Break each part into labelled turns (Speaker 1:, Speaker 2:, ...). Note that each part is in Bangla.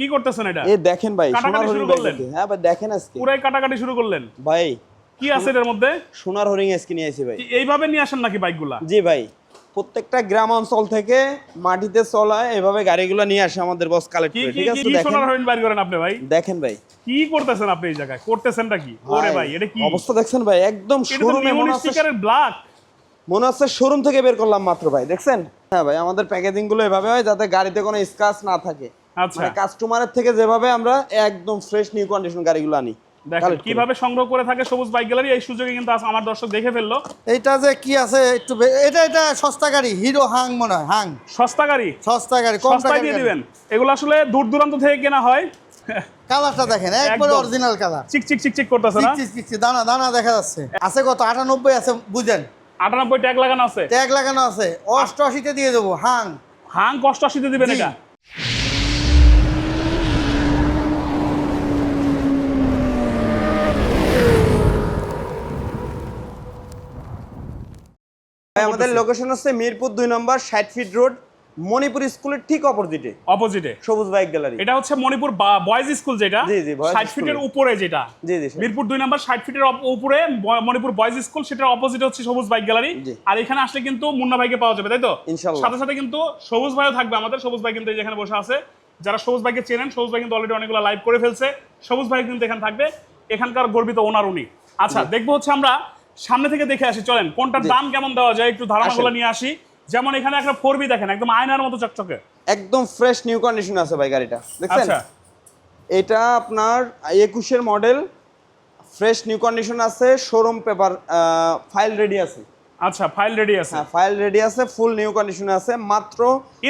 Speaker 1: কি করতেছেন এটা?
Speaker 2: এই দেখেন ভাই সোনার হরিণ
Speaker 1: করলেন?
Speaker 2: হ্যাঁ ভাই দেখেন আজকে।
Speaker 1: পুরাই কাটাকাটি শুরু করলেন।
Speaker 2: ভাই
Speaker 1: কি আছে এর মধ্যে?
Speaker 2: সোনার হরিণ আজকে নিয়ে আইছি ভাই।
Speaker 1: এইভাবে নিয়ে আসেন নাকি বাইকগুলা?
Speaker 2: জি ভাই প্রত্যেকটা গ্রাম অঞ্চল থেকে মাটিতে চলায় এভাবে গাড়িগুলো নিয়ে আসে আমাদের বস কালেক্ট করে ঠিক আছে?
Speaker 1: কি
Speaker 2: দেখেন।
Speaker 1: সোনার হরিণ বাইর করেন আপনি ভাই?
Speaker 2: দেখেন ভাই।
Speaker 1: কি করতেছেন আপনি এই জায়গায়? করতেছেনটা কি? ওরে ভাই এটা কি?
Speaker 2: অবস্থা দেখছেন ভাই একদম শোরুমে মনে হচ্ছে
Speaker 1: ব্ল্যাক
Speaker 2: মনে হচ্ছে শোরুম থেকে বের করলাম মাত্র ভাই দেখছেন? হ্যাঁ ভাই আমাদের প্যাকেজিংগুলো এভাবে হয় যাতে গাড়িতে কোনো স্ক্র্যাচ না থাকে।
Speaker 1: আচ্ছা।
Speaker 2: কাস্টমারের থেকে যেভাবে আমরা একদম ফ্রেশ নিউ কন্ডিশন গাড়িগুলো আনি।
Speaker 1: দেখেন কীভাবে সংগ্রহ করে থাকে সবুজ বাইক গ্যালারি এই সুযোগে কিন্তু আমার দর্শক দেখে ফেলল।
Speaker 3: এইটা যে কি আছে একটু এটা এটা সস্তা গাড়ি হিরো হাং মনে হয় হাং
Speaker 1: সস্তা গাড়ি?
Speaker 3: সস্তা গাড়ি কম
Speaker 1: সস্তায় দিয়ে দিবেন। এগুলো আসলে দূর দূরান্ত থেকে কেনা হয়।
Speaker 3: কালারটা দেখেন একবারে অরিজিনাল কালার
Speaker 1: চিক চিক চিক চিক করতেছে না?
Speaker 3: চিকচিক চিকচিক দানা দানা দেখা যাচ্ছে। আছে কত? আটানব্বই আছে বুঝেন।
Speaker 1: আটানব্বই ট্যাগ লাগানো আছে?
Speaker 3: ট্যাগ লাগানো আছে। অষ্টআশিতে দিয়ে দেবো হাং
Speaker 1: হাং কষ্ট আসিতে দিবেন। এটা?
Speaker 2: ভাই আমাদের লোকেশন হচ্ছে মিরপুর দুই নম্বর ষাট ফিট রোড মণিপুর স্কুলের ঠিক অপোজিটে
Speaker 1: অপোজিটে
Speaker 2: সবুজ বাইক গ্যালারি
Speaker 1: এটা হচ্ছে মণিপুর বয়েজ স্কুল যেটা।
Speaker 2: জি, জি, boys
Speaker 1: ষাট
Speaker 2: school।
Speaker 1: ফিটের উপরে যেটা।
Speaker 2: জি জি
Speaker 1: মিরপুর দুই নাম্বার ষাট ফিটের উপরে মণিপুর বয়েজ স্কুল সেটার অপোজিট হচ্ছে সবুজ বাইক গ্যালারি আর এখানে আসলে কিন্তু মুন্না ভাইকে পাওয়া যাবে তাই তো। সাথে সাথে কিন্তু সবুজ ভাইও থাকবে আমাদের সবুজ ভাই কিন্তু এখানে বসে আছে। যারা সবুজ ভাইকে চেনেন সবুজ ভাই কিন্তু অলরেডি অনেকগুলো লাইভ করে ফেলছে। সবুজ ভাই কিন্তু এখানে থাকবে। এখানকার গর্বিত ওনার উনি। আচ্ছা দেখব হচ্ছে আমরা সামনে থেকে দেখে আসি চলেন কোনটার দাম কেমন দেওয়া যায় একটু ধারণাগুলো নিয়ে আসি। যেমন এখানে একটা ফোর বি দেখেন একদম আয়নার মতো চকচকে।
Speaker 2: একদম ফ্রেশ নিউ কন্ডিশন আছে ভাই গাড়িটা দেখছেন?
Speaker 1: আচ্ছা।
Speaker 2: এটা আপনার একুশের মডেল ফ্রেশ নিউ কন্ডিশন আছে শোরুম পেপার ফাইল রেডি আছে।
Speaker 1: আচ্ছা ফাইল রেডি আছে।
Speaker 2: হ্যাঁ ফাইল রেডি আছে ফুল নিউ কন্ডিশনে আছে মাত্র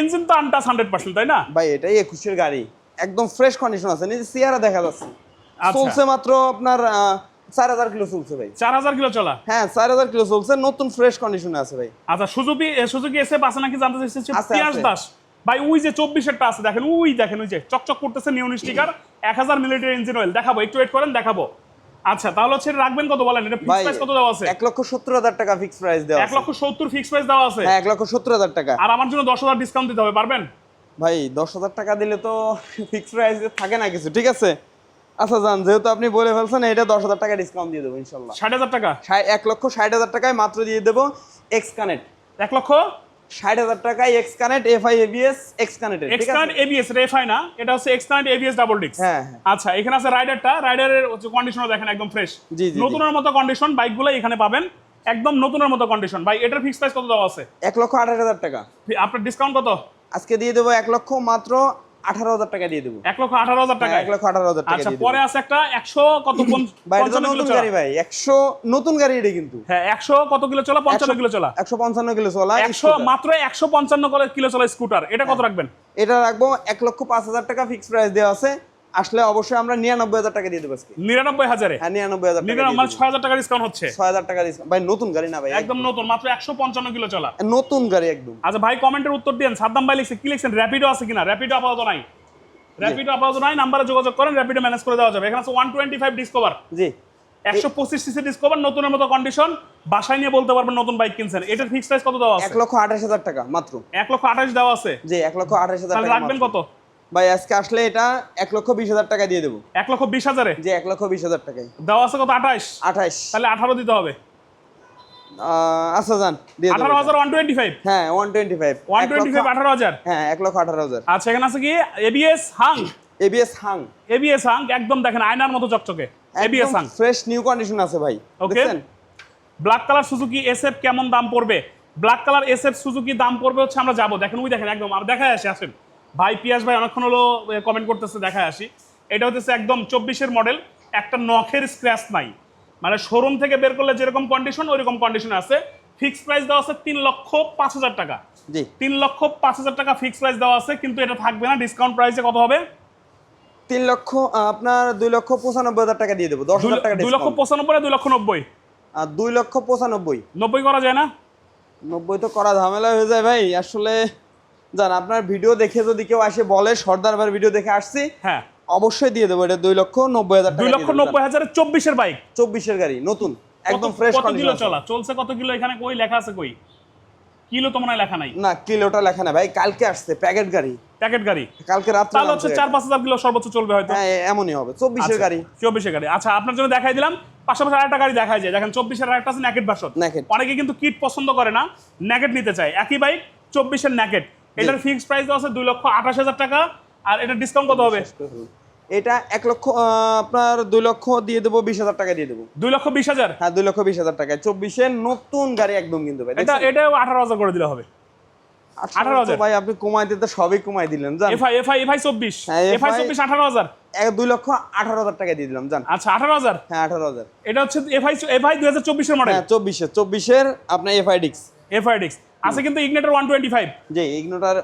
Speaker 1: ইঞ্জিন তো আনটাস হান্ড্রেড পার্সেন্ট তাই না?
Speaker 2: ভাই এটাই একুশের গাড়ি। একদম ফ্রেশ কন্ডিশন আছে নিজে চেহারা দেখা যাচ্ছে।
Speaker 1: আচ্ছা।
Speaker 2: চলছে মাত্র আপনার আহ, চার হাজার কিলো চলছে ভাই।
Speaker 1: চার হাজার কিলো চলা?
Speaker 2: হ্যাঁ চার হাজার কিলো চলছে নতুন ফ্রেশ কন্ডিশনে আছে ভাই।
Speaker 1: আচ্ছা সুজুকি সুজুকি এসে আছে নাকি জানতে চাইছি? পিয়াস দাস ভাই ওই যে চব্বিশেরটা আছে দেখেন ওই দেখেন ওই যে চকচক করতেছে নিউন স্টিকার এক হাজার মিলিটারি ইঞ্জিন অয়েল দেখাবো একটু ওয়েট করেন দেখাবো। আচ্ছা তাহলে হচ্ছে রাখবেন কত বলেন? এটা ফিক্স প্রাইস কত দেওয়া আছে?
Speaker 2: লক্ষ সত্তর হাজার টাকা ফিক্স প্রাইস দেওয়া
Speaker 1: লক্ষ ফিক্স প্রাইস দেওয়া আছে?
Speaker 2: হ্যাঁ লক্ষ সত্তর হাজার টাকা।
Speaker 1: আর আমার জন্য দশ হাজার ডিসকাউন্ট দিতে হবে পারবেন?
Speaker 2: ভাই দশ হাজার টাকা দিলে তো ফিক্স প্রাইস থাকে না কিছু ঠিক আছে? আচ্ছা যান যেহেতু আপনি বলে ফেলছেন এটা দশ হাজার টাকা ডিসকাউন্ট দিয়ে দেবো ইনশাল্লাহ।
Speaker 1: ষাট হাজার টাকা?
Speaker 2: এক লক্ষ ষাট হাজার টাকায় মাত্র দিয়ে দেবো এক্স কানেক্ট
Speaker 1: এক লক্ষ?
Speaker 2: ষাট হাজার টাকায় X connect F I ABS X connect ঠিক
Speaker 1: এক্সকানেট
Speaker 2: আছে?
Speaker 1: এবিএস রেফাই না? এটা হচ্ছে এক্সকানেট এবিএস ডাবল ডিক্স
Speaker 2: হ্যাঁ।
Speaker 1: আচ্ছা এখানে আছে রাইডারটা রাইডারের কন্ডিশনও দেখেন একদম ফ্রেশ
Speaker 2: জি, জি।
Speaker 1: নতুনের মতো কন্ডিশন বাইকগুলো এখানে পাবেন। একদম নতুনের মতো কন্ডিশন ভাই এটার ফিক্স প্রাইস কত দেওয়া আছে?
Speaker 2: এক লক্ষ আঠাশ হাজার টাকা।
Speaker 1: আপনার ডিসকাউন্ট কত?
Speaker 2: আজকে দিয়ে দেবো এক লক্ষ মাত্র আঠারো হাজার টাকা দিয়ে দেবো।
Speaker 1: এক লক্ষ আঠারো হাজার টাকা
Speaker 2: হ্যাঁ, এক লক্ষ আঠারো হাজার টাকা
Speaker 1: আচ্ছা পরে আছে একটা একশো কত
Speaker 2: নতুন গাড়ি ভাই একশো নতুন গাড়ি এটা কিন্তু।
Speaker 1: হ্যাঁ একশো কত কিলো চলা? পঞ্চান্ন কিলো চলা।
Speaker 2: একশো পঞ্চান্ন কিলো চলা
Speaker 1: একশো মাত্র একশো পঞ্চান্ন কিলো চলা স্কুটার এটা
Speaker 2: হ্যাঁ।
Speaker 1: কত রাখবেন?
Speaker 2: এটা রাখব এক লক্ষ পাঁচ হাজার টাকা ফিক্স প্রাইস দেওয়া আছে। আসলে অবশ্যই আমরা নিরানব্বই হাজার টাকা দিয়ে দেবো আজকে।
Speaker 1: নিরানব্বই হাজারে?
Speaker 2: হ্যাঁ নিরানব্বই হাজার টাকা
Speaker 1: মানে ছয় হাজার টাকা ডিসকাউন্ট হচ্ছে।
Speaker 2: ছয় হাজার টাকা discount। ভাই নতুন গাড়ি না ভাই
Speaker 1: একদম নতুন মাত্র একশো পঞ্চান্ন কিলো চলা।
Speaker 2: নতুন গাড়ি একদম।
Speaker 1: আচ্ছা ভাই কমেন্টের উত্তর দিন সাদ্দাম ভাই লিখছে কি লিখছেন? র্যাপিডো আছে কিনা? র্যাপিডো আপাতত নাই। র্যাপিডো আপাতত নাই নাম্বারে যোগাযোগ করেন র্যাপিডো ম্যানেজ করে দেওয়া যাবে। এখানে আছে ওয়ান টোয়েন্টি ফাইভ ডিসকভার
Speaker 2: জি।
Speaker 1: একশো পঁচিশ সিসি ডিসকভার নতুনের মতো কন্ডিশন বাসায় নিয়ে বলতে পারবেন নতুন বাইক কিনছেন। এটার ফিক্স প্রাইস কত দেওয়া
Speaker 2: এক লক্ষ আঠাশ হাজার টাকা মাত্র।
Speaker 1: এক লক্ষ আঠাশ দেওয়া আছে।
Speaker 2: জি এক লক্ষ আঠাশ হাজার টাকা
Speaker 1: রাখবেন কত?
Speaker 2: ভাই আজকে আসলে এটা এক লক্ষ বিশ হাজার টাকা দিয়ে দেবো।
Speaker 1: এক লক্ষ বিশ হাজারে?
Speaker 2: জি এক লক্ষ বিশ হাজার টাকায়।
Speaker 1: দেওয়া আছে কত? আঠাশ?
Speaker 2: আঠাশ।
Speaker 1: তাহলে আঠারো দিতে হবে।
Speaker 2: আচ্ছা যান দিয়ে
Speaker 1: আঠারো
Speaker 2: দেবো
Speaker 1: হাজার ওয়ান টোয়েন্টি ফাইভ
Speaker 2: হ্যাঁ one twenty five
Speaker 1: one twenty five আঠারো হাজার?
Speaker 2: হ্যাঁ এক লক্ষ আঠারো হাজার।
Speaker 1: আচ্ছা এখানে আছে কি? ABS Hang
Speaker 2: ABS Hang
Speaker 1: ABS Hang একদম দেখেন আয়নার মতো চকচকে। ABS Hang
Speaker 2: fresh new condition আছে ভাই. দেখছেন?
Speaker 1: ব্ল্যাক কালার সুজুকি এসএফ কেমন দাম পড়বে? ব্ল্যাক কালার এসএফ সুজুকি দাম পড়বে হচ্ছে আমরা যাব। দেখেন ওই দেখেন একদম আর দেখায় আসি আসেন। ভাই পিয়াস ভাই অনেকক্ষণ হলো কমেন্ট করতেছে দেখায় আসি। এটা হচ্ছে একদম চব্বিশের মডেল একটা নখের স্ক্র্যাচ নাই। মানে শোরুম থেকে বের করলে যেরকম কন্ডিশন ওইরকম কন্ডিশন আছে। ফিক্সড প্রাইস দেওয়া আছে তিন লক্ষ পাঁচ হাজার টাকা।
Speaker 2: জি।
Speaker 1: তিন লক্ষ পাঁচ হাজার টাকা ফিক্সড প্রাইস দেওয়া আছে কিন্তু এটা থাকবে না ডিসকাউন্ট প্রাইসে কত হবে?
Speaker 2: তিন লক্ষ আপনার দুই লক্ষ পঁচানব্বই হাজার টাকা দিয়ে দেবো দশ হাজার টাকা
Speaker 1: দুই লক্ষ পঁচানব্বই না দুই লক্ষ নব্বই?
Speaker 2: আর দুই লক্ষ পঁচানব্বই।
Speaker 1: নব্বই করা যায় না?
Speaker 2: নব্বই তো করা ঝামেলা হয়ে যায় ভাই আসলে জান আপনার ভিডিও দেখে যদি কেউ আসে বলে সর্দার ভাইয়ের ভিডিও দেখে আসছি
Speaker 1: হ্যাঁ।
Speaker 2: অবশ্যই দিয়ে দেবো। এটা দুই লক্ষ নব্বই হাজার
Speaker 1: দুই লক্ষ নব্বই হাজারের চব্বিশের বাইক।
Speaker 2: চব্বিশের গাড়ি নতুন একদম ফ্রেশ
Speaker 1: কত কিলো চলা? চলছে কত কিলো? এখানে কই লেখা আছে কই? কিলো তো মনে লেখা নাই।
Speaker 2: না কিলোটা লেখা না ভাই কালকে আসছে প্যাকেট গাড়ি।
Speaker 1: প্যাকেট গাড়ি।
Speaker 2: কালকে রাত
Speaker 1: তাহলে হচ্ছে
Speaker 2: নামছে
Speaker 1: চার পাঁচ হাজার কিলো সর্বোচ্চ চলবে হয়তো।
Speaker 2: হ্যাঁ এমনই হবে। চব্বিশের গাড়ি।
Speaker 1: চব্বিশের গাড়ি। আচ্ছা আপনার জন্য দেখাই দিলাম। পাশাপাশি আরেকটা গাড়ি দেখাই যায়। দেখেন চব্বিশের আরেকটা আছে ন্যাকেট ভার্সন। অনেকে কিন্তু কিট পছন্দ করে না। ন্যাকেট নিতে চায়। একই বাইক চব্বিশের ন্যাকেট এটার ফিক্সড প্রাইস আছে দুই লক্ষ আঠাশ হাজার টাকা আর এটা ডিসকাউন্ট কত হবে?
Speaker 2: এটা এক লক্ষ আপনার দুই লক্ষ দিয়ে দেবো বিশ হাজার টাকা দিয়ে দেবো।
Speaker 1: দুই লক্ষ বিশ হাজার?
Speaker 2: হ্যাঁ দুই লক্ষ বিশ হাজার টাকায়। চব্বিশের নতুন গাড়ি একদম কিন্তু
Speaker 1: এটা এটাও আঠারো হাজার করে দিলে হবে।
Speaker 2: আঠারো
Speaker 1: 18,000
Speaker 2: ভাই আপনি কমাই দিতে সবই কমাই দিলেন জান।
Speaker 1: এফআই এফআই এফআই চব্বিশ।
Speaker 2: হ্যাঁ,
Speaker 1: এফআই চব্বিশ আঠারো হাজার?
Speaker 2: এক দুই লক্ষ আঠারো হাজার টাকা দিয়ে দিলাম জান।
Speaker 1: আচ্ছা আঠারো হাজার?
Speaker 2: হ্যাঁ আঠারো হাজার।
Speaker 1: এটা হচ্ছে এফআই এফআই দুই হাজার চব্বিশের মডেল
Speaker 2: হ্যাঁ চব্বিশের চব্বিশের আপনার এফআই ডিক্স
Speaker 1: এফআই ডিক্স আছে কিন্তু ইগনেটার ওয়ান টোয়েন্টি ফাইভ
Speaker 2: যে ইগনোটার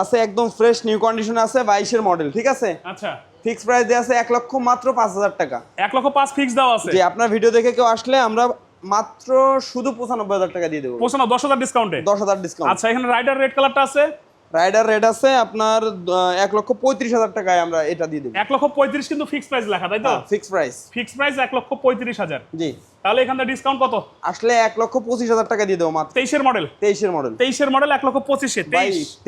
Speaker 2: আছে একদম ফ্রেশ নিউ কন্ডিশন আছে বাইশের মডেল ঠিক আছে?
Speaker 1: আচ্ছা।
Speaker 2: ফিক্স প্রাইস দেওয়া আছে এক লক্ষ মাত্র পাঁচ হাজার টাকা।
Speaker 1: এক লক্ষ পাঁচ ফিক্স দাও আছে।
Speaker 2: যে আপনার ভিডিও দেখে কেউ আসলে আমরা মাত্র শুধু পঁচানব্বই হাজার টাকা দিয়ে দেবো।
Speaker 1: পৌঁছানো দশ হাজার ডিসকাউন্টে
Speaker 2: দশ হাজার ডিসকাউন্ট
Speaker 1: আচ্ছা এখানে রাইডার রেড কালারটা আছে।
Speaker 2: রাইডার রেট আছে আপনার এক লক্ষ পঁয়ত্রিশ হাজার টাকায় আমরা এটা দিয়ে দেবো।
Speaker 1: এক লক্ষ পঁয়ত্রিশ কিন্তু ফিক্স প্রাইস লেখা তাই তো?
Speaker 2: ফিক্স প্রাইস
Speaker 1: ফিক্স প্রাইস এক লক্ষ পঁয়ত্রিশ হাজার।
Speaker 2: জি।
Speaker 1: তাহলে এখান ডিসকাউন্ট কত?
Speaker 2: আসলে এক লক্ষ পঁচিশ হাজার টাকা দিয়ে দেবো মাত্র।
Speaker 1: তেইশের মডেল
Speaker 2: তেইশের মডেল
Speaker 1: তেইশের মডেল এক লক্ষ পঁচিশে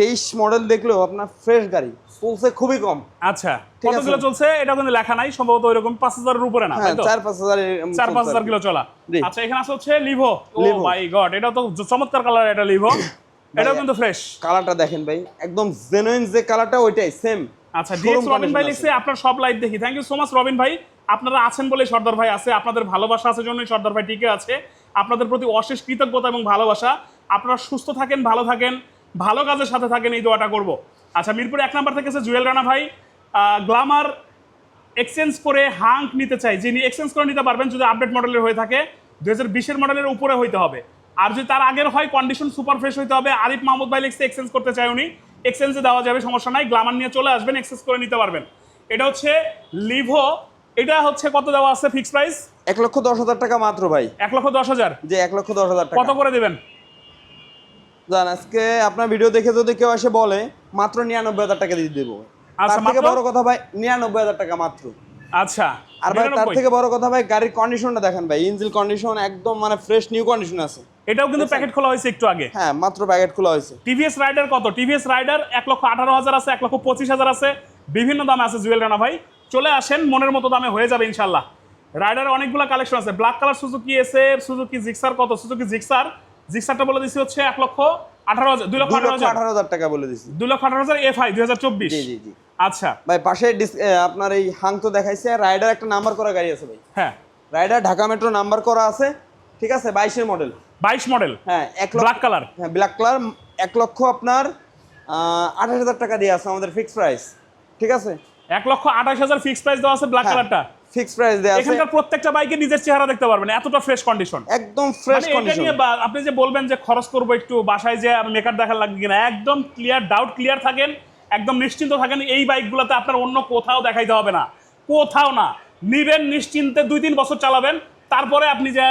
Speaker 1: তেইশ?
Speaker 2: মডেল দেখলেও আপনার ফ্রেশ গাড়ি চলছে খুবই কম।
Speaker 1: আচ্ছা
Speaker 2: আছে।
Speaker 1: চলছে? এটা কিন্তু লেখা নাই সম্ভবত ওইরকম পাঁচ হাজারের উপরে না
Speaker 2: হ্যাঁ চার পাঁচ হাজার
Speaker 1: চার পাঁচ হাজার কিলো চলা। আচ্ছা এখানে আছে হচ্ছে লিভো ও মাই গড এটা তো চমৎকার কালার এটা লিভো এটাও কিন্তু ফ্রেশ
Speaker 2: কালারটা দেখেন ভাই একদম জেনুইন যে কালারটা ওইটাই সেম
Speaker 1: আচ্ছা ডিএক্স রবিন ভাই লিখছে আপনার সব লাইভ দেখি। Thank you so much Robin ভাই। আপনারা আছেন বলে সর্দার ভাই আছে আপনাদের ভালোবাসা আছে জন্যই সর্দার ভাই টিকে আছে। আপনাদের প্রতি অশেষ কৃতজ্ঞতা এবং ভালোবাসা। আপনারা সুস্থ থাকেন ভালো থাকেন ভালো কাজের সাথে থাকেন এই দোয়াটা করব। আচ্ছা মিরপুর এক নাম্বার থেকে আছে জুয়েল রানা ভাই। গ্লামার এক্সচেঞ্জ করে হাঙ্ক নিতে চাই। যিনি এক্সচেঞ্জ করে নিতে পারবেন যদি আপডেট মডেলের হয়ে থাকে দু হাজার বিশের মডেলের উপরে হইতে হবে। আর যদি তার আগের হয় কন্ডিশন সুপার ফ্রেশ হইতে হবে। আরিফ মাহমুদ ভাই লিখছে এক্সচেঞ্জ করতে চাই উনি। এক্সচেঞ্জে দেওয়া যাবে সমস্যা নাই। গ্লামার নিয়ে চলে আসবেন এক্সচেঞ্জ করে নিতে পারবেন। এটা হচ্ছে লিভো এটা হচ্ছে কত দেওয়া আছে ফিক্স প্রাইস
Speaker 2: এক লক্ষ দশ হাজার টাকা মাত্র ভাই।
Speaker 1: এক লক্ষ দশ হাজার?
Speaker 2: যে এক লক্ষ দশ হাজার
Speaker 1: কত করে দেবেন?
Speaker 2: জান আজকে আপনার ভিডিও দেখে যদি কেউ এসে বলে মাত্র নিরানব্বই হাজার টাকা দিয়ে দেবো।
Speaker 1: আচ্ছা,
Speaker 2: তার থেকে বড় কথা ভাই নিরানব্বই হাজার টাকা মাত্র।
Speaker 1: আচ্ছা
Speaker 2: আর ভাই তার থেকে বড় কথা ভাই গাড়ির কন্ডিশনটা দেখেন ভাই ইঞ্জিন কন্ডিশন একদম মানে ফ্রেশ নিউ কন্ডিশন আছে।
Speaker 1: এটাও কিন্তু প্যাকেট খোলা হয়েছে একটু আগে।
Speaker 2: হ্যাঁ মাত্র প্যাকেট খোলা হয়েছে।
Speaker 1: টিভিএস রাইডার কত? টিভিএস রাইডার এক লক্ষ আঠারো হাজার আছে এক লক্ষ পঁচিশ হাজার আছে। বিভিন্ন দামে আছে জুয়েল রানা ভাই। চলে আসেন মনের মতো দামে হয়ে যাবে ইনশাল্লাহ রাইডার অনেকগুলো কালেকশন আছে। ব্ল্যাক কালার সুজুকি এসে সুজুকি জিক্সার কত? সুজুকি জিক্সার জিক্সারটা বলে দিচ্ছি হচ্ছে এক লক্ষ আঠারো হাজার দুই লক্ষ আঠারো হাজার।
Speaker 2: টাকা বলে দিছি।
Speaker 1: দুই লক্ষ আঠারো হাজার এফ আই দুই হাজার চব্বিশ।
Speaker 2: জি জি জি।
Speaker 1: আচ্ছা।
Speaker 2: ভাই পাশে আপনার এই হাং তো দেখাইছে। রাইডার একটা নাম্বার করা গাড়ি আছে ভাই।
Speaker 1: হ্যাঁ।
Speaker 2: রাইডার ঢাকা মেট্রো নাম্বার করা আছে। ঠিক আছে বাইশের মডেল
Speaker 1: বাইশ মডেল
Speaker 2: হ্যাঁ এক
Speaker 1: ব্ল্যাক কালার
Speaker 2: হ্যাঁ ব্ল্যাক কালার এক লক্ষ আপনার আঠাশ হাজার টাকা দিয়ে আছে আমাদের ফিক্স প্রাইস ঠিক আছে?
Speaker 1: এক লক্ষ আঠাশ হাজার ফিক্স প্রাইস দেওয়া আছে ব্ল্যাক। কালারটা
Speaker 2: ফিক্স প্রাইস দেওয়া আছে।
Speaker 1: এখানকার প্রত্যেকটা বাইকে নিজের চেহারা দেখতে পারবেন এতটা ফ্রেশ কন্ডিশন
Speaker 2: একদম ফ্রেশ
Speaker 1: মানে এটা
Speaker 2: কন্ডিশন
Speaker 1: নিয়ে আপনি যে বলবেন যে খরচ করব একটু বাসায় যে মেকার দেখা লাগবে কিনা একদম ক্লিয়ার ডাউট ক্লিয়ার থাকেন একদম নিশ্চিন্ত থাকেন এই বাইকগুলোতে আপনার অন্য কোথাও দেখাইতে হবে না। কোথাও না নিবেন নিশ্চিন্তে দুই তিন বছর চালাবেন তারপরে আপনি যে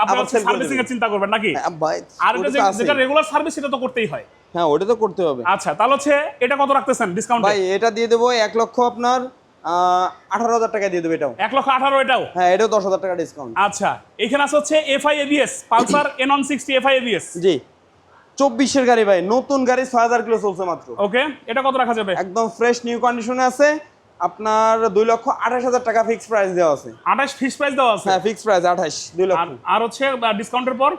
Speaker 1: আপনার
Speaker 2: আবার sell করে
Speaker 1: সার্ভিসিং এর চিন্তা করবেন নাকি?
Speaker 2: হ্যাঁ,
Speaker 1: আর এটা
Speaker 2: ওটা
Speaker 1: যে-
Speaker 2: তো আছেই।
Speaker 1: যেটা রেগুলার সার্ভিস সেটা তো করতেই হয়।
Speaker 2: হ্যাঁ ওটা তো করতে হবে।
Speaker 1: আচ্ছা তাহলে হচ্ছে এটা কত রাখতেছেন ডিসকাউন্ট
Speaker 2: ভাই এটা দিয়ে দেবো এক লক্ষ আপনার আঠারো হাজার টাকা দিয়ে দেবো এটাও।
Speaker 1: এক লক্ষ আঠারো এটাও?
Speaker 2: হ্যাঁ এটাও দশ হাজার টাকা ডিসকাউন্ট
Speaker 1: আচ্ছা এখানে আছে হচ্ছে FI ABS Pulsar N one sixty FI ABS
Speaker 2: জি। চব্বিশের গাড়ি ভাই নতুন গাড়ি ছয় হাজার কিলো চলছে মাত্র।
Speaker 1: ওকে এটা কত রাখা যাবে?
Speaker 2: একদম ফ্রেশ নিউ কন্ডিশনে আছে। আপনার দুই লক্ষ আঠাশ হাজার টাকা ফিক্স প্রাইস দেওয়া আছে।
Speaker 1: আঠাশ ফিক্স প্রাইস দেওয়া আছে?
Speaker 2: হ্যাঁ ফিক্স প্রাইস আঠাশ দুই লক্ষ।
Speaker 1: আর হচ্ছে ডিসকাউন্টের পর?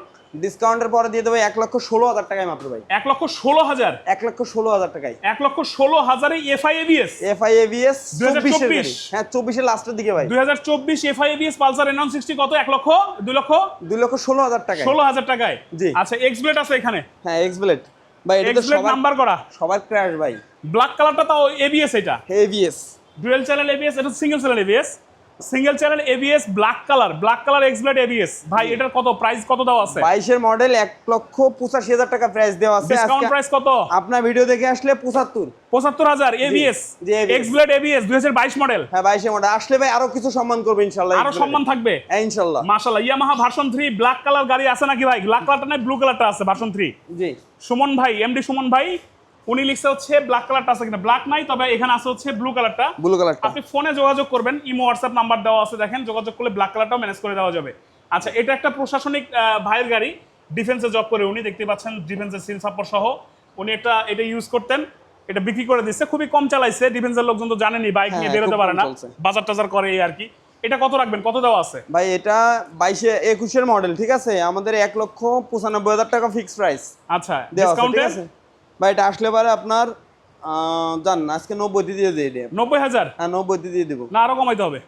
Speaker 2: ডিসকাউন্টের পরে দিয়ে দেবো এক লক্ষ ষোলো হাজার টাকায় মাত্র ভাই।
Speaker 1: এক লক্ষ ষোলো হাজার?
Speaker 2: এক লক্ষ ষোলো হাজার টাকায়।
Speaker 1: এক লক্ষ ষোলো হাজারে এফআই এবিএস
Speaker 2: এফআই এবিএস
Speaker 1: 2024
Speaker 2: চব্বিশের গাড়ি। হ্যাঁ চব্বিশের লাস্টের দিকে ভাই।
Speaker 1: দুই হাজার চব্বিশ FI ABS Pulsar N sixty কত? এক লক্ষ? দুই লক্ষ?
Speaker 2: দুই লক্ষ ষোলো হাজার টাকা
Speaker 1: ষোলো হাজার টাকায়?
Speaker 2: জি।
Speaker 1: আচ্ছা এক্স ব্লেড আছে এখানে?
Speaker 2: হ্যাঁ এক্স ব্লেড ভাই এটা তো সবার
Speaker 1: নাম্বার করা।
Speaker 2: সবার ক্র্যাশ ভাই।
Speaker 1: ব্ল্যাক কালারটা তাও এবিএস এটা?
Speaker 2: এবিএস
Speaker 1: ডুয়েল চ্যানেল এবিএস এটা single channel ABS single channel ABS black colour black colour X blade ABS ভাই এটার কত প্রাইস কত দেওয়া আছে?
Speaker 2: বাইশের মডেল এক লক্ষ পঁচাশি হাজার টাকা প্রাইস দেওয়া আছে।
Speaker 1: ডিসকাউন্ট প্রাইস কত?
Speaker 2: আপনার ভিডিও দেখে আসলে পঁচাত্তর।
Speaker 1: পঁচাত্তর হাজার এবিএস
Speaker 2: জি,
Speaker 1: এক্স ব্লেড এবিএস দুই হাজার বাইশ মডেল
Speaker 2: হ্যাঁ বাইশের মডেল আসলে ভাই আরও কিছু সম্মান করবে ইনশাল্লাহ
Speaker 1: আরও সম্মান থাকবে?
Speaker 2: হ্যাঁ ইনশাল্লাহ।
Speaker 1: মাশাআল্লাহ ইয়ামাহা ভার্সন 3 ব্ল্যাক কালার গাড়ি আছে নাকি ভাই? ব্ল্যাক কালারটা নাই ব্লু কালারটা আছে ভার্সন 3
Speaker 2: জি।
Speaker 1: সুমন ভাই এমডি সুমন ভাই উনি লিখছে হচ্ছে ব্ল্যাক কালারটা আছে কিনা? ব্ল্যাক নাই তবে এখানে আছে হচ্ছে ব্লু কালারটা
Speaker 2: ব্লু কালারটা
Speaker 1: আপনি ফোনে যোগাযোগ করবেন ইমো হোয়াটসঅ্যাপ নাম্বার দেওয়া আছে দেখেন যোগাযোগ করলে ব্ল্যাক কালারটাও ম্যানেজ করে দেওয়া যাবে। আচ্ছা এটা একটা প্রশাসনিক ভাইয়ের গাড়ি ডিফেন্সে জব করে উনি দেখতে পাচ্ছেন ডিফেন্সের সিল সাপোর্ট সহ। উনি একটা এটা ইউজ করতেন এটা বিক্রি করে দিচ্ছে খুবই কম চালাইছে ডিফেন্সের লোকজন তো জানেনি বাইক নিয়ে
Speaker 2: হ্যাঁ,
Speaker 1: বেরোতে পারে না। বাজার টাজার করে এই আর কি। এটা কত রাখবেন? কত দেওয়া আছে?
Speaker 2: ভাই এটা বাইশে একুশের মডেল ঠিক আছে? আমাদের এক লক্ষ পঁচানব্বই হাজার টাকা ফিক্সড প্রাইস
Speaker 1: আচ্ছা ডিসকাউন্টে
Speaker 2: আছে? ভাই এটা আসলে পারে আপনার জান আজকে নব্বইতে দিয়ে দিয়ে দেব।
Speaker 1: নব্বই হাজার?
Speaker 2: হ্যাঁ নব্বইতে দিয়ে দেবো।
Speaker 1: না আরও কমাইতে হবে।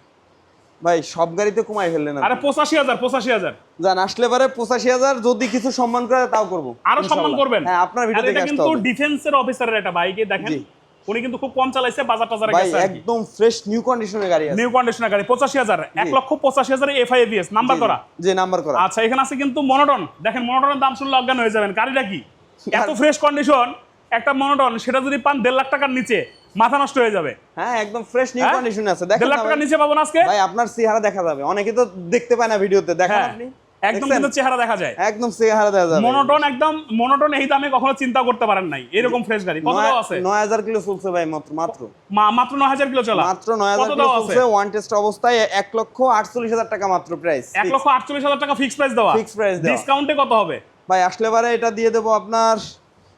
Speaker 2: ভাই সব গাড়িতে কমাই ফেললেন
Speaker 1: আরে পঁচাশি হাজার পঁচাশি হাজার।
Speaker 2: জান আসলে পারে পঁচাশি হাজার যদি কিছু সম্মান করে তাও করব।
Speaker 1: আরও সম্মান করবেন?
Speaker 2: হ্যাঁ আপনার ভিডিও দেখে
Speaker 1: কিন্তু ডিফেন্সের অফিসারের একটা বাইকে দেখেন উনি কিন্তু খুব কম চালাইছে বাজার টাজারে
Speaker 2: ভাই
Speaker 1: গেছে
Speaker 2: একদম ফ্রেশ নিউ কন্ডিশনের গাড়ি আছে।
Speaker 1: নিউ কন্ডিশনার গাড়ি পঁচাশি হাজার এক লক্ষ পঁচাশি হাজার এফআই এবিএস নাম্বার করা।
Speaker 2: যে নাম্বার করা।
Speaker 1: আচ্ছা এখানে আছে কিন্তু মনোটন দেখেন মনোটনের দাম শুনলে অজ্ঞান হয়ে যাবেন। গাড়িটা কি? এত ফ্রেশ কন্ডিশন একটা মনোটন সেটা যদি পান দেড় লাখ টাকার নিচে মাথা নষ্ট হয়ে যাবে।
Speaker 2: হ্যাঁ একদম ফ্রেশ নিউ? কন্ডিশন আছে। দেখেন
Speaker 1: লাখ টাকার নিচে পাবো না আজকে?
Speaker 2: ভাই আপনার চেহারা দেখা যাবে। অনেকে তো দেখতে পায় না ভিডিওতে। দেখেন
Speaker 1: হ্যাঁ
Speaker 2: আপনি।
Speaker 1: একদম কিন্তু চেহারা দেখা যায়।
Speaker 2: একদম চেহারা দেখা যাবে।
Speaker 1: মনোটন একদম মনোটন এই দামে কখনো চিন্তা করতে পারেন নাই। এরকম ফ্রেশ গাড়ি। কত দাম আছে?
Speaker 2: নয় হাজার কিলো চলছে ভাই মাত্র মাত্র।
Speaker 1: মা- মাত্র নয় হাজার কিলো চলা।
Speaker 2: মাত্র নয় হাজার
Speaker 1: কত
Speaker 2: কিলো চলছে ওয়ান টেস্ট অবস্থায় এক লক্ষ আটচল্লিশ হাজার টাকা মাত্র প্রাইস
Speaker 1: এক লক্ষ আটচল্লিশ হাজার টাকা ফিক্স প্রাইস দেওয়া।
Speaker 2: Fixed প্রাইস দেওয়া।
Speaker 1: ডিসকাউন্টে কত হবে?
Speaker 2: ভাই আসলে পারে এটা দিয়ে দেবো আপনার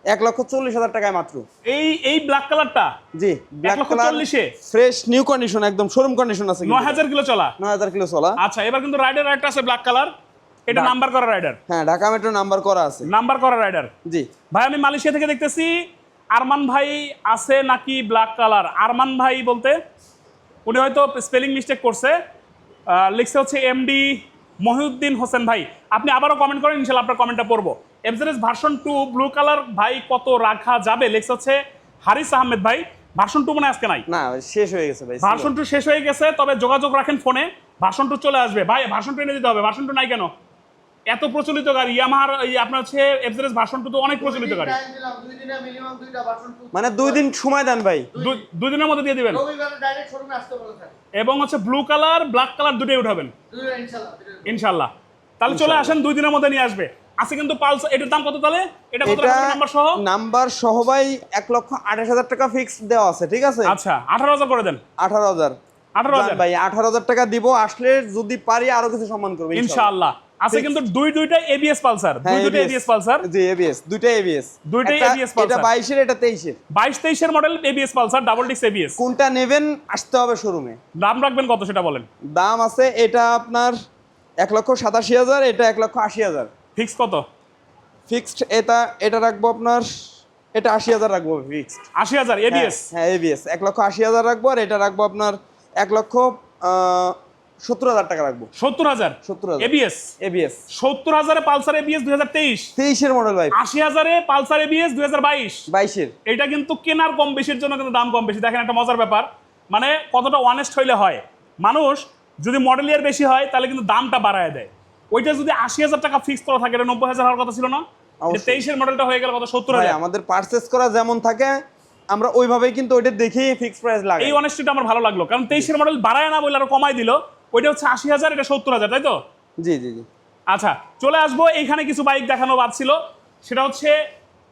Speaker 2: এক লক্ষ চল্লিশ হাজার টাকায় মাত্র।
Speaker 1: এই এই ব্ল্যাক কালারটা
Speaker 2: জি ব্ল্যাক কালার
Speaker 1: চল্লিশে?
Speaker 2: ফ্রেশ নিউ কন্ডিশন একদম শোরুম কন্ডিশন আছে
Speaker 1: নয় হাজার কিলো চলা?
Speaker 2: নয় হাজার কিলো চলা।
Speaker 1: আচ্ছা এবার কিন্তু রাইডার একটা আছে ব্ল্যাক কালার এটা নাম্বার করা রাইডার
Speaker 2: হ্যাঁ ঢাকা মেট্রো নাম্বার করা আছে।
Speaker 1: নাম্বার করা রাইডার
Speaker 2: জি।
Speaker 1: ভাই আমি মালয়েশিয়া থেকে দেখতেছি আরমান ভাই আছে নাকি ব্ল্যাক কালার আরমান ভাই বলতে উনি হয়তো স্পেলিং মিস্টেক করছে। লিখছে হচ্ছে এমডি মহিউদ্দিন হোসেন ভাই আপনি আবারও কমেন্ট করেন ইনশাল্লাহ আপনার কমেন্টটা পড়ব। FZS version two blue colour ভাই কত রাখা যাবে? লেক্স হচ্ছে হারিস আহমেদ ভাই ভার্সন টু মানে আজকে নাই।
Speaker 2: না শেষ হয়ে গেছে ভাই
Speaker 1: ভার্সন টু শেষ হয়ে গেছে তবে যোগাযোগ রাখেন ফোনে ভার্সন টু চলে আসবে। ভাই ভার্সন টু এনে দিতে হবে ভার্সন টু নাই কেন? এত প্রচলিত গাড়ি ইয়ামাহার এই আপনার হচ্ছে এফজেরেস ভার্সন টু তো অনেক প্রচলিত গাড়ি।
Speaker 2: মানে দুই দিন সময় দেন ভাই।
Speaker 1: দুই দিনের মধ্যে দিয়ে দিবেন।
Speaker 3: রবিবারে ডাইরেক্ট শোরুমে আসতে বলে থাকে
Speaker 1: এবং হচ্ছে ব্লু কালার ব্ল্যাক কালার দুটোই উঠাবেন। ইনশাল্লাহ তাহলে চলে আসেন দুই দিনের মধ্যে নিয়ে আসবে। আছে কিন্তু পালস এটার দাম কত তাহলে? এটা কত নাম্বার সহ?
Speaker 2: নাম্বার সহ ভাই এক লক্ষ আঠাশ হাজার টাকা ফিক্স দেওয়া আছে ঠিক আছে?
Speaker 1: আচ্ছা আঠারো হাজার করে দেন।
Speaker 2: আঠারো হাজার।
Speaker 1: আঠারো হাজার?
Speaker 2: ভাই আঠারো হাজার টাকা দিব আসলে যদি পারি আরও কিছু সম্মান করবে
Speaker 1: ইনশাআল্লাহ আছে কিন্তু দুই দুইটা এবিএস পালসার দুই দুইটা এবিএস পালসার
Speaker 2: জি এবিএস দুইটা এবিএস
Speaker 1: দুইটাই ABS
Speaker 2: এটা
Speaker 1: পালসার।
Speaker 2: বাইশের এটা তেইশের
Speaker 1: বাইশ তেইশের মডেল এবিএস পালসার ডাবল ডিক্স এবিএস
Speaker 2: কোনটা নেবেন আসতে হবে শোরুমে
Speaker 1: দাম রাখবেন কত সেটা বলেন
Speaker 2: দাম আছে এটা আপনার এক লক্ষ সাতাশি হাজার এটা এক লক্ষ আশি হাজার
Speaker 1: ফিক্স কত
Speaker 2: ফিক্সড এটা এটা রাখব আপনার এটা আশি হাজার রাখব ফিক্সড
Speaker 1: আশি হাজার এবিএস
Speaker 2: হ্যাঁ এবিএস এক লক্ষ আশি হাজার রাখব আর এটা রাখব আপনার এক লক্ষ সত্তর হাজার টাকা রাখব।
Speaker 1: সত্তর হাজার?
Speaker 2: সত্তর হাজার।
Speaker 1: এবিএস
Speaker 2: এবিএস
Speaker 1: সত্তর হাজারে পালসার এবিএস দুই হাজার তেইশ?
Speaker 2: তেইশের মডেল ভাই।
Speaker 1: আশি হাজারে পালসার এবিএস দুই হাজার বাইশ?
Speaker 2: বাইশের।
Speaker 1: এটা কিন্তু কেনার কম বেশির জন্য কিন্তু দাম কম বেশি। দেখেন একটা মজার ব্যাপার। মানে কতটা অনেস্ট হইলে হয়। মানুষ যদি মডেল ইয়ার বেশি হয় তাহলে কিন্তু দামটা বাড়ায় দেয়। ওইটা যদি আশি হাজার টাকা ফিক্স করা থাকে এটা নব্বই হাজার হওয়ার কথা ছিল না। তেইশের মডেলটা হয়ে গেল কত? সত্তর হাজার।
Speaker 2: আমাদের পারচেস করা যেমন থাকে আমরা ওইভাবেই কিন্তু ওইটা দেখেই ফিক্স প্রাইস লাগে
Speaker 1: এই অনেস্টিটা আমার ভালো লাগল। কারণ তেইশের মডেল বাড়ায় না বলে আরও কমাই দিল। ওইটা হচ্ছে আশি হাজার এটা সত্তর হাজার তাই তো?
Speaker 2: জি জি জি।
Speaker 1: আচ্ছা চলে আসব এইখানে কিছু বাইক দেখানো বাদ ছিল। সেটা হচ্ছে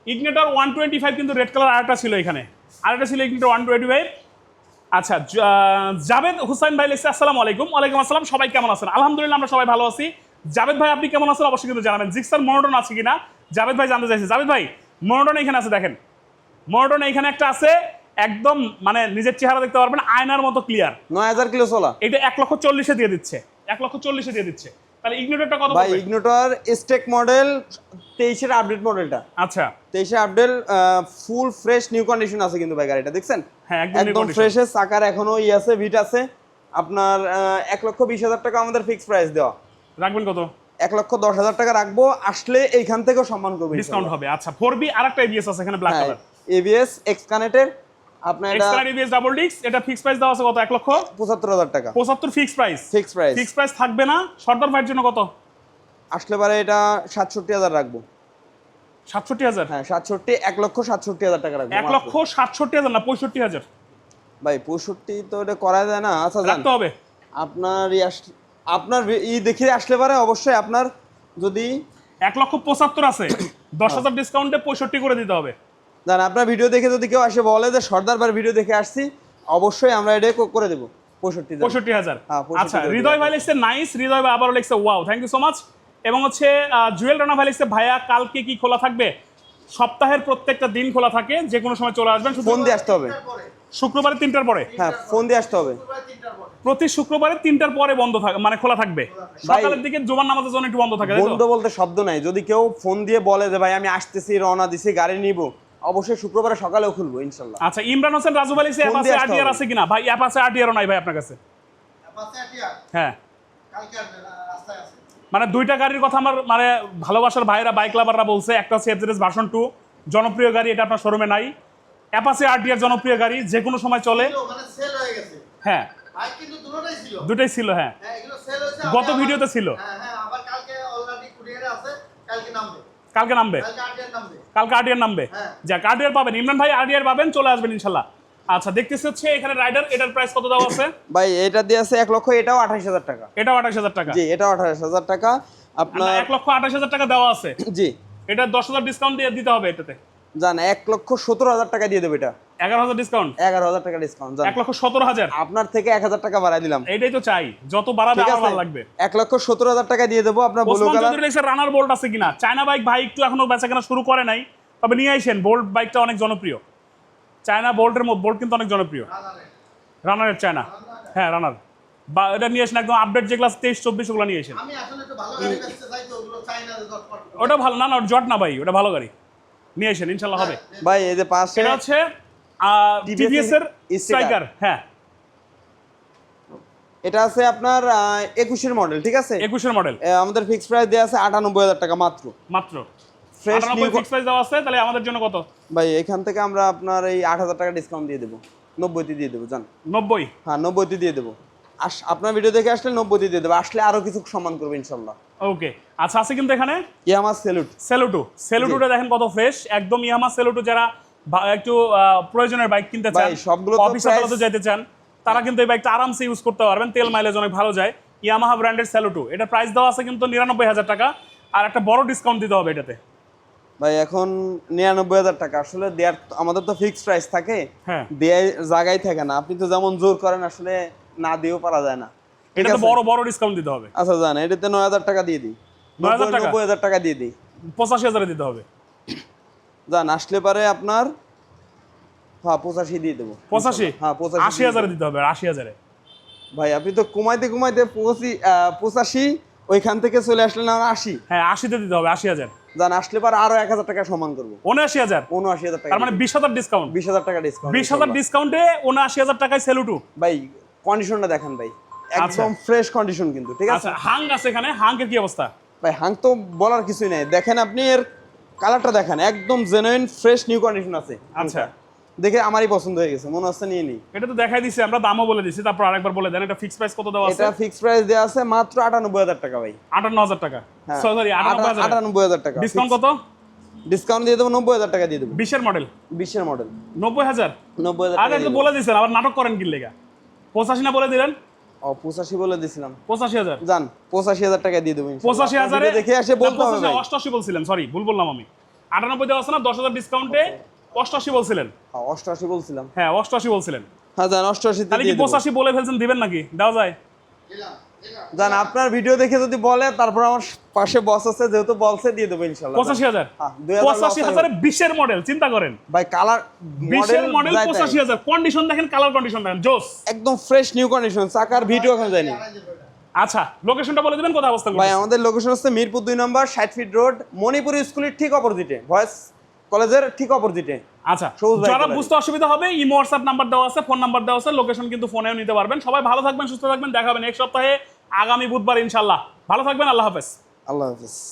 Speaker 1: ইগনেটর ওয়ান টোয়েন্টি ফাইভ কিন্তু রেড কালার আরেকটা ছিল এখানে। আরেকটা ছিল ইগনেটর ওয়ান টোয়েন্টি ফাইভ আচ্ছা জাভেদ হুসাইন ভাই লিখছে আসসালামু আলাইকুম। ওয়ালাইকুম আসসালাম সবাই কেমন আছেন? আলহামদুলিল্লাহ আমরা সবাই ভালো আছি। জাভেদ ভাই আপনি কেমন আছেন? অবশ্যই কিন্তু জানাবেন। জিক্সার মনোটন আছে কিনা? জাভেদ ভাই জানতে চাইছে। জাভেদ ভাই মনোটন এখানে আছে দেখেন। মনোটন এখানে একটা আছে। একদম মানে নিজের চেহারা দেখতে পারবেন আয়নার মতো ক্লিয়ার
Speaker 2: নয় হাজার কিলো চলা।
Speaker 1: এটা এক লক্ষ চল্লিশে দিয়ে দিচ্ছে। এক লক্ষ চল্লিশে দিয়ে দিচ্ছে। তাহলে ইগনেটরটা কত
Speaker 2: ভাই? ইগনোটর স্টেক মডেল তেইশের আপডেট মডেলটা
Speaker 1: আচ্ছা।
Speaker 2: তেইশে update full fresh new condition আছে কিন্তু ভাই গাড়িটা দেখছেন?
Speaker 1: হ্যাঁ, একদম।
Speaker 2: ফ্রেশ চাকার এখনও ই আছে ভিট আছে। আপনার এক লক্ষ বিশ হাজার টাকা আমাদের ফিক্স প্রাইস দেওয়া।
Speaker 1: রাখবেন কত?
Speaker 2: এক লক্ষ দশ হাজার টাকা রাখব আসলে এইখান থেকেও সম্মান করবে
Speaker 1: ডিসকাউন্ট হবে। আচ্ছা ফোর বি আর একটা এবিএস আছে এখানে black colour
Speaker 2: ABS X connected আপনার এটা
Speaker 1: এক্সট্রা এবিএস ডাবল ডিক্স এটা ফিক্স প্রাইস দেওয়া আছে কত? লক্ষ?
Speaker 2: টাকা।
Speaker 1: Fix price
Speaker 2: fix price
Speaker 1: fix price থাকবে না। সর্দার ভাইয়ের জন্য কত?
Speaker 2: আসলে পারে এটা সাতষট্টি হাজার রাখব।
Speaker 1: সাতষট্টি হাজার?
Speaker 2: হ্যাঁ লক্ষ টাকা রাখব
Speaker 1: লক্ষ সাতষট্টি হাজার না পঁয়ষট্টি হাজার?
Speaker 2: ভাই পঁয়ষট্টি তো এটা করা যায় না। আচ্ছা
Speaker 1: রাখতে হবে।
Speaker 2: আপনার আপনার ই দেখে আসলে পারে অবশ্যই আপনার যদি
Speaker 1: এক লক্ষ পঁচাত্তর আছে। দশ হাজার ডিসকাউন্টে পঁয়ষট্টি করে দিতে হবে।
Speaker 2: জান আপনার ভিডিও দেখে যদি কেউ আসে বলে যে সর্দার বার ভিডিও দেখে আসছি অবশ্যই আমরা এটা করে দেবো। পঁয়ষট্টি।
Speaker 1: পঁয়ষট্টি হাজার।
Speaker 2: হ্যাঁ,
Speaker 1: আচ্ছা হৃদয় ভাই লিখছে নাইস হৃদয় ভাই আবারও লিখছে wow thank you so much এবং হচ্ছে জুয়েল রানা ভাই লিখছে ভাইয়া কালকে কি খোলা থাকবে? সপ্তাহের প্রত্যেকটা দিন খোলা থাকে যে কোনো সময় চলে আসবেন।
Speaker 2: ফোন দিয়ে আসতে হবে।
Speaker 1: শুক্রবারে তিনটার পরে?
Speaker 2: হ্যাঁ ফোন দিয়ে আসতে হবে।
Speaker 1: প্রতি শুক্রবারে তিনটার পরে বন্ধ থাকে মানে খোলা থাকবে। সকালের দিকে জোমান নামাজের জন্য একটু বন্ধ থাকে?
Speaker 2: বন্ধ বলতে শব্দ নাই। যদি কেউ ফোন দিয়ে বলে যে ভাই আমি আসতেছি রওনা দিছি গাড়ি নিব। অবশ্যই শুক্রবারে সকালেও খুলবো ইনশাল্লাহ।
Speaker 1: আচ্ছা ইমরান হোসেন রাজু আলী অ্যাপ আছে
Speaker 2: দিয়ে
Speaker 1: আরটিআর আছে কিনা? ভাই অ্যাপ আছে আরটিআরও নাই ভাই আপনার কাছে? হ্যাঁ। মানে দুইটা গাড়ির কথা আমার মানে ভালোবাসার ভাইরা বাইক লাভাররা বলছে। একটা হচ্ছে এফজেডএস ভার্সন টু জনপ্রিয় গাড়ি এটা আপনার শোরুমে নাই। অ্যাপাসে আরটিআর জনপ্রিয় গাড়ি যে কোনো সময় চলে।
Speaker 3: মানে সেল হয়ে গেছে।
Speaker 1: হ্যাঁ।
Speaker 3: ভাই কিন্তু দুটোটাই ছিল।
Speaker 1: দুটাই ছিল হ্যাঁ।
Speaker 3: হ্যাঁ এগুলো সেল হয়েছে
Speaker 1: গত ভিডিওতে ছিল
Speaker 3: হ্যাঁ হ্যাঁ আবার কালকে অলরেডি কুরিয়ারে আছে কালকে নামবে
Speaker 1: কালকে নামবে?
Speaker 3: কালকে আরডিআর নামবে।
Speaker 1: যা
Speaker 3: হ্যাঁ।
Speaker 1: আরটিআর পাবেন। ইমরান ভাই আরডিআর পাবেন চলে আসবেন ইনশাল্লাহ। আচ্ছা দেখতেছি হচ্ছে এখানে রাইডার এটার প্রাইস কত দাও আছে?
Speaker 2: ভাই এটা দিয়ে আছে এক লক্ষ এটাও আঠাশ হাজার টাকা।
Speaker 1: এটাও আঠাশ হাজার টাকা?
Speaker 2: জি এটাও আঠাশ হাজার টাকা। আপনার
Speaker 1: এক লক্ষ আঠাশ হাজার টাকা দেওয়া আছে।
Speaker 2: জি।
Speaker 1: এটা দশ হাজার ডিসকাউন্ট দিয়ে দিতে হবে এটাতে।
Speaker 2: জান এক লক্ষ সতেরো হাজার টাকা দিয়ে দেবো এটা।
Speaker 1: এগারো হাজার ডিসকাউন্ট
Speaker 2: এগারো হাজার টাকা ডিসকাউন্ট
Speaker 1: এক লক্ষ সতেরো হাজার?
Speaker 2: আপনার থেকে এক হাজার টাকা বাড়াই দিলাম।
Speaker 1: এইটাই তো চাই। যত বাড়াবে আমার ভালো লাগবে।
Speaker 2: এক লক্ষ সতেরো হাজার টাকা দিয়ে দেবো আপনার ব্লু কালার
Speaker 1: রানার বোল্ট আছে কিনা? চায়না বাইক ভাই একটু এখনও বেচাকেনা শুরু করে নাই। তবে নিয়ে আইসেন বোল্ট বাইকটা অনেক জনপ্রিয়। চায়না বোল্টের মধ্যে বোল্ট কিন্তু অনেক জনপ্রিয়। রানারের চায়না হ্যাঁ রানার বা এটা নিয়ে আসেন একদম আপডেট যেগুলো আছে তেইশ চব্বিশ ওগুলো নিয়ে আসেন।
Speaker 3: যে
Speaker 1: ওটা ভালো না না জট না ভাই ওটা ভালো গাড়ি। নিয়ে আসেন ইনশাল্লাহ হবে।
Speaker 2: ভাই এই যে পাশে
Speaker 1: এটা হচ্ছে টিভিএস এর স্ট্রাইকার হ্যাঁ।
Speaker 2: এটা আছে আপনার একুশের মডেল ঠিক আছে?
Speaker 1: একুশের মডেল
Speaker 2: আমাদের ফিক্স প্রাইস দেওয়া আছে আটানব্বই হাজার টাকা মাত্র।
Speaker 1: মাত্র।
Speaker 2: New-
Speaker 1: ফিক্স প্রাইস দেওয়া আছে তাহলে আমাদের জন্য কত?
Speaker 2: ভাই এখান থেকে আমরা আপনার এই আট হাজার টাকা ডিসকাউন্ট দিয়ে দেবো। নব্বইতে দিয়ে দেবো জান।
Speaker 1: নব্বই?
Speaker 2: হ্যাঁ নব্বইতে দিয়ে দেবো। আপনার ভিডিও দেখে আসলে নব্বইতে দিয়ে দেবো আসলে আরও কিছু সম্মান করব ইনশাল্লাহ।
Speaker 1: ওকে আচ্ছা আছে কিন্তু এখানে?
Speaker 2: ইয়ামা সেলুট।
Speaker 1: সেলুটু সেলুটুটা দেখেন কত ফ্রেশ একদম ইয়ামা সেলুটু যারা একটু প্রয়োজনের বাইক কিনতে চান
Speaker 2: সবগুলো তো
Speaker 1: অফিস আদালতে যেতে চান তারা কিন্তু এই বাইকটা আরামসে ইউজ করতে পারবেন তেল মাইলেজ অনেক ভালো যায় ইয়ামাহা ব্র্যান্ডের সেলুটু। এটা প্রাইস দেওয়া আছে কিন্তু নিরানব্বই হাজার টাকা আর একটা বড় ডিসকাউন্ট দিতে হবে এটাতে।
Speaker 2: ভাই এখন নিরানব্বই হাজার টাকা আসলে দেয়ার আমাদের তো ফিক্সড প্রাইস থাকে
Speaker 1: হ্যাঁ।
Speaker 2: দেয়ার জায়গায় থাকে না আপনি তো যেমন জোর করেন আসলে না দিয়েও পারা যায় না।
Speaker 1: এটাতে
Speaker 2: আছে?
Speaker 1: বড় বড় ডিসকাউন্ট দিতে হবে।
Speaker 2: আচ্ছা জান এটাতে নয় হাজার টাকা দিয়ে দিই।
Speaker 1: 9,000 টাকা?
Speaker 2: নব্বই হাজার টাকা দিয়ে দিই।
Speaker 1: পঁচাশি হাজারে দিতে হবে।
Speaker 2: জান আসলে পারে আপনার হ্যাঁ পঁচাশি দিয়ে দেবো।
Speaker 1: পঁচাশি?
Speaker 2: হ্যাঁ পঁচাশি
Speaker 1: আশি হাজারে দিতে হবে আশি হাজারে।
Speaker 2: ভাই আপনি তো কমাইতে কমাইতে পঁচি পঁচাশি ওইখান থেকে চলে আসলেন আমার আশি।
Speaker 1: হ্যাঁ আশিতে দিতে হবে আশি হাজার।
Speaker 2: জান আসলে পারে আরও এক হাজার টাকা সমান করব।
Speaker 1: উনআশি হাজার?
Speaker 2: উনআশি হাজার টাকা
Speaker 1: মানে বিশ হাজার ডিসকাউন্ট
Speaker 2: বিশ হাজার টাকা ডিসকাউন্ট
Speaker 1: বিশ হাজার ডিসকাউন্টে উনআশি হাজার টাকায় সেলুটু
Speaker 2: ভাই কন্ডিশনটা দেখেন ভাই। একদম ফ্রেশ কন্ডিশন কিন্তু ঠিক আছে?
Speaker 1: আচ্ছা হাং আছে এখানে হাঙ্কের কি অবস্থা?
Speaker 2: ভাই হাং তো বলার কিছুই নাই। দেখেন আপনি এর কালারটা দেখেন একদম জেনুইন ফ্রেশ নিউ কন্ডিশন আছে।
Speaker 1: আচ্ছা।
Speaker 2: দেখে আমারই পছন্দ হয়ে গেছে মনে হচ্ছে নিয়ে নিই।
Speaker 1: এটা তো দেখাই দিছি আমরা দামও বলে দিছি তারপর আরেকবার বলে দেন এটা ফিক্স প্রাইস কত দেওয়া আছে?
Speaker 2: এটা ফিক্স প্রাইস দেওয়া আছে মাত্র আটানব্বই হাজার টাকা ভাই।
Speaker 1: আটান্ন হাজার টাকা।
Speaker 2: হ্যাঁ।
Speaker 1: সরি আটানব্বই হাজার
Speaker 2: টাকা।
Speaker 1: ডিসকাউন্ট কত?
Speaker 2: ডিসকাউন্ট দিয়ে দেবো নব্বই হাজার টাকা দিয়ে দেবো।
Speaker 1: বিশের মডেল
Speaker 2: বিশের মডেল
Speaker 1: নব্বই হাজার?
Speaker 2: নব্বই হাজার
Speaker 1: আগে তো বলে দিয়েছেন আবার নাটক করেন কি লেগা পঁচাশি না বলে দিলেন?
Speaker 2: ও পঁচাশি বলে দিছিলাম।
Speaker 1: পঁচাশি হাজার।
Speaker 2: জান পঁচাশি হাজার টাকা দিয়ে দেব ইনশাআল্লাহ
Speaker 1: পঁচাশি
Speaker 2: এ
Speaker 1: হাজারে
Speaker 2: দেখে এসে বলতে হবে
Speaker 1: অষ্টআশি বলছিলেন সরি ভুল বললাম আমি। আটানব্বই দেওয়া আছে না দশ হাজার ডিসকাউন্টে অষ্টআশি বলছিলেন।
Speaker 2: হ্যাঁ, অষ্টআশি বলছিলাম।
Speaker 1: হ্যাঁ অষ্টআশি বলছিলেন।
Speaker 2: হ্যাঁ জান অষ্টআশি
Speaker 1: তাহলে কি পঁচাশি বলে ফেলছেন দিবেন নাকি? দেওয়া যায়।
Speaker 2: জান আপনার ভিডিও দেখে যদি বলে তারপর আমার পাশে বস আছে যেহেতু বলছে দিয়ে দেবো ইনশাল্লাহ।
Speaker 1: পঁচাশি হাজার।
Speaker 2: হ্যাঁ,
Speaker 1: পঁচাশি হাজারে বিশের মডেল চিন্তা করেন।
Speaker 2: ভাই কালার
Speaker 1: বিশের মডেল
Speaker 2: মডেল
Speaker 1: পঁচাশি হাজার। কন্ডিশন দেখেন কালার কন্ডিশন দেখেন জোস।
Speaker 2: একদম ফ্রেশ নিউ কন্ডিশন চাকার ভিডিও এখন যায়নি।
Speaker 1: আচ্ছা লোকেশনটা বলে দিবেন কোথায় অবস্থান
Speaker 2: ভাই আমাদের লোকেশন হচ্ছে মিরপুর দুই নম্বর ষাট ফিট রোড মণিপুর স্কুলের ঠিক অপোজিটে ভয়েস কলেজের ঠিক অপোজিটে
Speaker 1: আচ্ছা যারা বুঝতে অসুবিধা হবে ইমো হোয়াটসঅ্যাপ নাম্বার দেওয়া আছে ফোন নাম্বার দেওয়া আছে লোকেশন কিন্তু ফোনেও নিতে পারবেন। সবাই ভালো থাকবেন সুস্থ থাকবেন দেখাবেন হবে নেক্সট সপ্তাহে আগামী বুধবার ইনশাল্লাহ ভালো থাকবেন আল্লাহ হাফেজ।
Speaker 2: আল্লাহ হাফিজ।